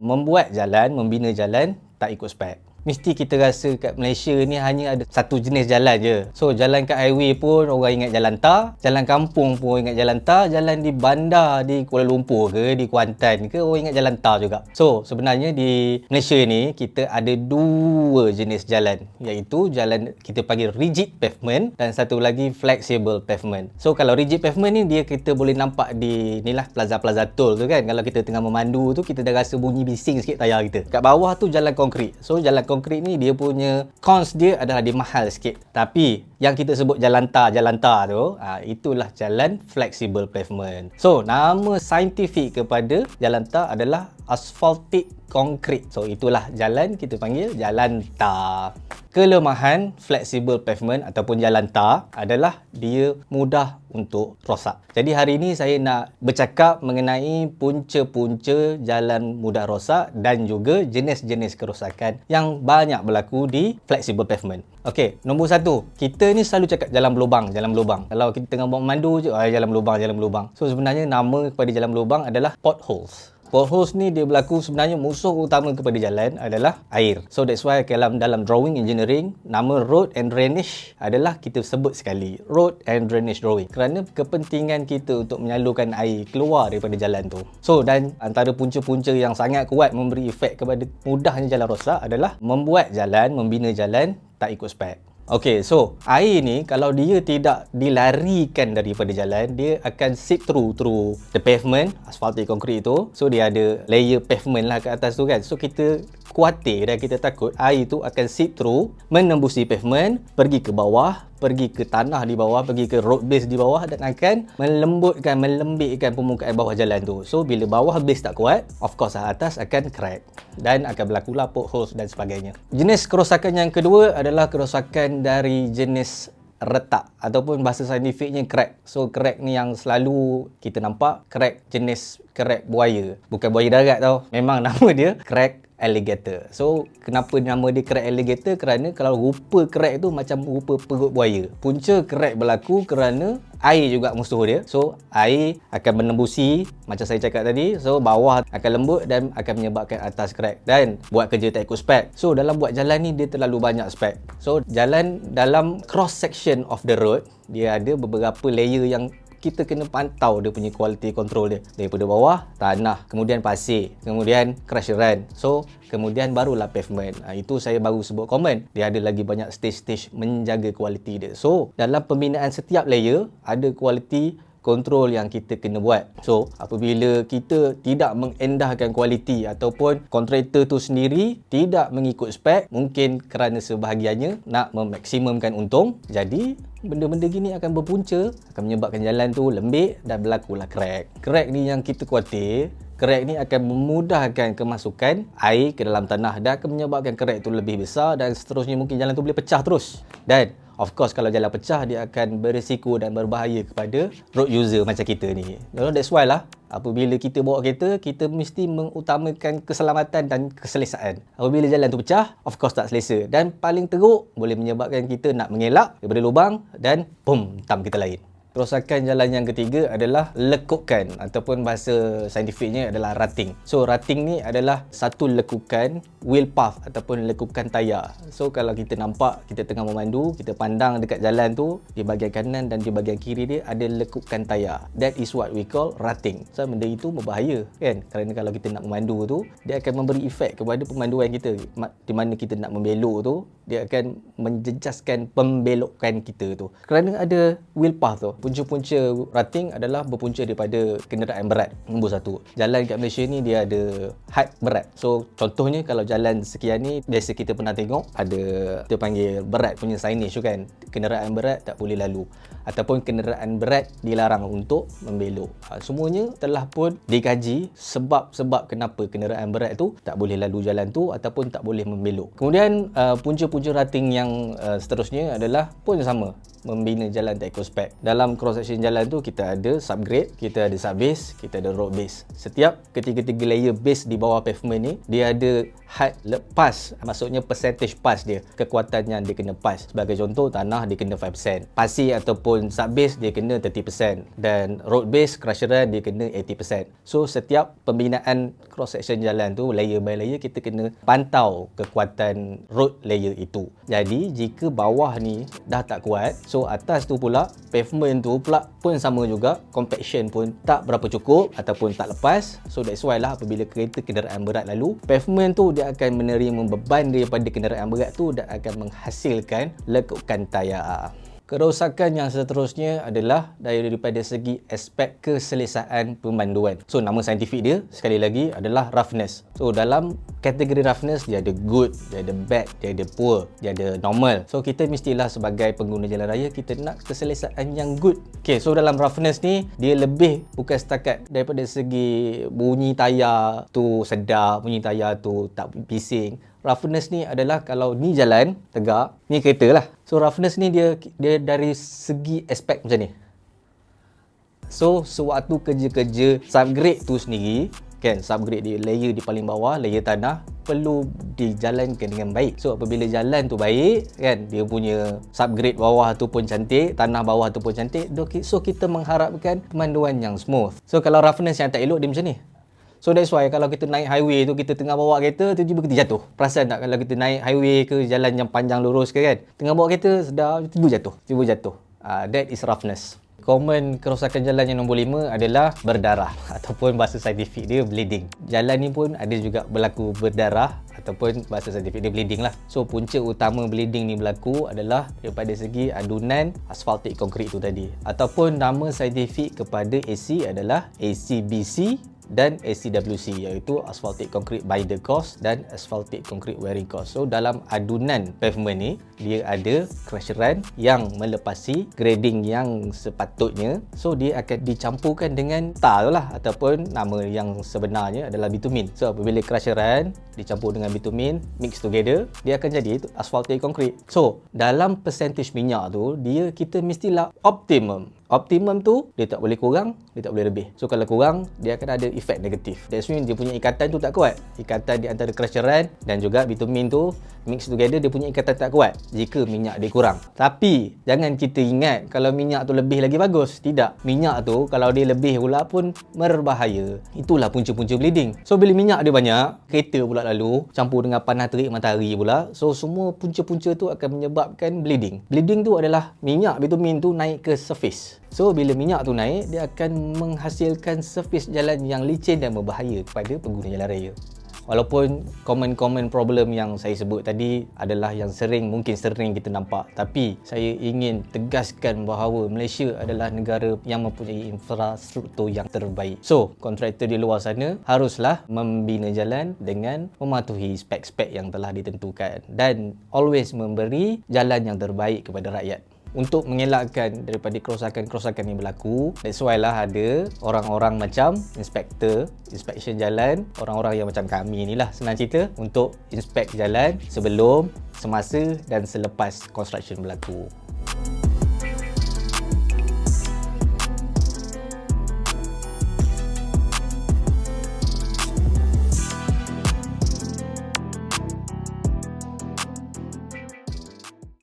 membuat jalan, membina jalan tak ikut spek. Mesti kita rasa kat Malaysia ni hanya ada satu jenis jalan je. So jalan kat highway pun orang ingat jalan tar, jalan kampung pun ingat jalan tar, jalan di bandar di Kuala Lumpur ke, di Kuantan ke orang ingat jalan tar juga. So sebenarnya di Malaysia ni kita ada dua jenis jalan iaitu jalan kita panggil rigid pavement dan satu lagi flexible pavement. So kalau rigid pavement ni dia kita boleh nampak di ni lah plaza-plaza tol tu kan. Kalau kita tengah memandu tu kita dah rasa bunyi bising sikit tayar kita. Kat bawah tu jalan konkrit. So jalan konkrit ni dia punya cons dia adalah dia mahal sikit. Tapi yang kita sebut jalan tar, jalan tar tu, ha, itulah jalan flexible pavement. So nama saintifik kepada jalan tar adalah asphaltic concrete. So itulah jalan kita panggil jalan tar. Kelemahan flexible pavement ataupun jalan tar adalah dia mudah untuk rosak. Jadi hari ini saya nak bercakap mengenai punca-punca jalan mudah rosak dan juga jenis-jenis kerosakan yang banyak berlaku di flexible pavement. Okey, nombor satu, kita ni selalu cakap jalan berlubang, jalan berlubang. Kalau kita tengah buat memandu je, oh, jalan berlubang, jalan berlubang. So sebenarnya nama kepada jalan berlubang adalah potholes. Potholes ni dia berlaku sebenarnya musuh utama kepada jalan adalah air. So that's why dalam dalam drawing engineering nama road and drainage adalah kita sebut sekali road and drainage drawing. Kerana kepentingan kita untuk menyalurkan air keluar daripada jalan tu. So dan antara punca-punca yang sangat kuat memberi efek kepada mudahnya jalan rosak adalah membuat jalan, membina jalan tak ikut spek. Okay, so air ni kalau dia tidak dilarikan daripada jalan, dia akan seep through through the pavement, asfaltik konkrit itu. So dia ada layer pavement lah kat atas tu kan. So kita khawatir dan kita takut air tu akan seep through, menembusi pavement, pergi ke bawah, pergi ke tanah di bawah, pergi ke road base di bawah dan akan melembutkan, melembikkan permukaan bawah jalan tu. So, bila bawah base tak kuat, of course atas akan crack dan akan berlakulah potholes dan sebagainya. Jenis kerosakan yang kedua adalah kerosakan dari jenis retak ataupun bahasa saintifiknya crack. So crack ni yang selalu kita nampak crack jenis crack buaya. Bukan buaya darat tau. Memang nama dia crack alligator. So, kenapa nama dia crack alligator? Kerana kalau rupa crack tu macam rupa perut buaya. Punca crack berlaku kerana air juga musuh dia. So, air akan menembusi macam saya cakap tadi. So, bawah akan lembut dan akan menyebabkan atas crack. Dan buat kerja tak ikut spek. So, dalam buat jalan ni dia terlalu banyak spek. So, jalan dalam cross section of the road, dia ada beberapa layer yang kita kena pantau dia punya quality control dia. Daripada bawah tanah kemudian pasir kemudian crusheran so kemudian barulah pavement. Ha, itu saya baru sebut komen. Dia ada lagi banyak stage-stage menjaga kualiti dia. So dalam pembinaan setiap layer ada kualiti kontrol yang kita kena buat. So, apabila kita tidak mengendahkan kualiti ataupun kontraktor tu sendiri tidak mengikut spek, mungkin kerana sebahagiannya nak memaksimumkan untung, jadi benda-benda gini akan berpunca akan menyebabkan jalan tu lembik dan berlakulah crack. Crack ni yang kita khawatir crack ni akan memudahkan kemasukan air ke dalam tanah dan akan menyebabkan crack tu lebih besar dan seterusnya. Mungkin jalan tu boleh pecah terus. Dan Of course kalau jalan pecah dia akan berisiko dan berbahaya kepada road user macam kita ni. So that's why lah apabila kita bawa kereta kita mesti mengutamakan keselamatan dan keselesaan. Apabila jalan tu pecah, of course tak selesa dan paling teruk boleh menyebabkan kita nak mengelak daripada lubang dan pum tam kita lain. Kerosakan jalan yang ketiga adalah lekukan ataupun bahasa saintifiknya adalah rutting. So rutting ni adalah satu lekukan wheel path ataupun lekukan tayar. So kalau kita nampak kita tengah memandu, kita pandang dekat jalan tu di bahagian kanan dan di bahagian kiri dia ada lekukan tayar. That is what we call rutting. So benda itu berbahaya kan? Kerana kalau kita nak memandu tu, dia akan memberi efek kepada pemanduan kita. Di mana kita nak membelok tu, dia akan menjejaskan pembelokan kita tu. Kerana ada wheel path tu, punca-punca rating adalah berpunca daripada kenderaan berat nombor satu. Jalan kat Malaysia ni dia ada had berat. So contohnya kalau jalan sekian ni biasa kita pernah tengok ada kita panggil berat punya signage tu kan. Kenderaan berat tak boleh lalu. Ataupun kenderaan berat dilarang untuk membelok. Ha, semuanya telah pun dikaji sebab-sebab kenapa kenderaan berat tu tak boleh lalu jalan tu ataupun tak boleh membelok. Kemudian uh, punca-punca rating yang uh, seterusnya adalah pun sama. Membina jalan tak ikut spek. Dalam cross section jalan tu kita ada subgrade, kita ada subbase, kita ada road base. Setiap ketiga-tiga layer base di bawah pavement ni dia ada had lepas maksudnya percentage pass dia kekuatan yang dia kena pass. Sebagai contoh tanah dia kena 5% pasir ataupun sub base dia kena 30% dan road base crusheran dia kena 80% so setiap pembinaan cross section jalan tu layer by layer kita kena pantau kekuatan road layer itu. Jadi jika bawah ni dah tak kuat so atas tu pula pavement tu pula pun sama juga compaction pun tak berapa cukup ataupun tak lepas so that's why lah apabila kereta kenderaan berat lalu pavement tu dia akan menerima beban daripada kenderaan berat tu dan akan menghasilkan lekukan tayar. Kerosakan yang seterusnya adalah daripada segi aspek keselesaan pemanduan. So nama saintifik dia sekali lagi adalah roughness. So dalam kategori roughness dia ada good, dia ada bad, dia ada poor, dia ada normal. So kita mestilah sebagai pengguna jalan raya kita nak keselesaan yang good. Okay, so dalam roughness ni dia lebih bukan setakat daripada segi bunyi tayar tu sedar, bunyi tayar tu tak bising roughness ni adalah kalau ni jalan tegak, ni kereta lah. So roughness ni dia dia dari segi aspek macam ni. So sewaktu kerja-kerja subgrade tu sendiri, kan subgrade di layer di paling bawah, layer tanah perlu dijalankan dengan baik. So apabila jalan tu baik, kan dia punya subgrade bawah tu pun cantik, tanah bawah tu pun cantik, so kita mengharapkan pemanduan yang smooth. So kalau roughness yang tak elok dia macam ni. So that's why kalau kita naik highway tu kita tengah bawa kereta tiba-tiba kita jatuh. Perasan tak kalau kita naik highway ke jalan yang panjang lurus ke kan? Tengah bawa kereta sedar tiba jatuh. Tiba jatuh. Uh, that is roughness. Common kerosakan jalan yang nombor lima adalah berdarah ataupun bahasa saintifik dia bleeding. Jalan ni pun ada juga berlaku berdarah ataupun bahasa saintifik dia bleeding lah. So punca utama bleeding ni berlaku adalah daripada segi adunan asfaltik konkrit tu tadi. Ataupun nama saintifik kepada AC adalah ACBC dan ACWC iaitu Asphaltic Concrete Binder Cost dan Asphaltic Concrete Wearing Cost. So dalam adunan pavement ni dia ada crusheran yang melepasi grading yang sepatutnya. So dia akan dicampurkan dengan tar lah ataupun nama yang sebenarnya adalah bitumin. So apabila crusheran dicampur dengan bitumin mix together dia akan jadi asphaltic concrete. So dalam percentage minyak tu dia kita mestilah optimum optimum tu dia tak boleh kurang dia tak boleh lebih. So kalau kurang dia akan ada efek negatif that's mean dia punya ikatan tu tak kuat. Ikatan di antara crusheran dan juga bitumen tu mix together dia punya ikatan tak kuat. Jika minyak dia kurang. Tapi jangan kita ingat kalau minyak tu lebih lagi bagus. Tidak. Minyak tu kalau dia lebih pula pun berbahaya. Itulah punca-punca bleeding. So bila minyak dia banyak kereta pula lalu campur dengan panas terik matahari pula so semua punca-punca tu akan menyebabkan bleeding. Bleeding tu adalah minyak bitumen tu naik ke surface. So bila minyak tu naik, dia akan menghasilkan servis jalan yang licin dan berbahaya kepada pengguna jalan raya. Walaupun common-common problem yang saya sebut tadi adalah yang sering, mungkin sering kita nampak. Tapi saya ingin tegaskan bahawa Malaysia adalah negara yang mempunyai infrastruktur yang terbaik. So, kontraktor di luar sana haruslah membina jalan dengan mematuhi spek-spek yang telah ditentukan. Dan always memberi jalan yang terbaik kepada rakyat untuk mengelakkan daripada kerosakan-kerosakan yang berlaku. That's why lah ada orang-orang macam inspektor inspection jalan orang-orang yang macam kami ni lah senang cerita untuk inspect jalan sebelum semasa dan selepas construction berlaku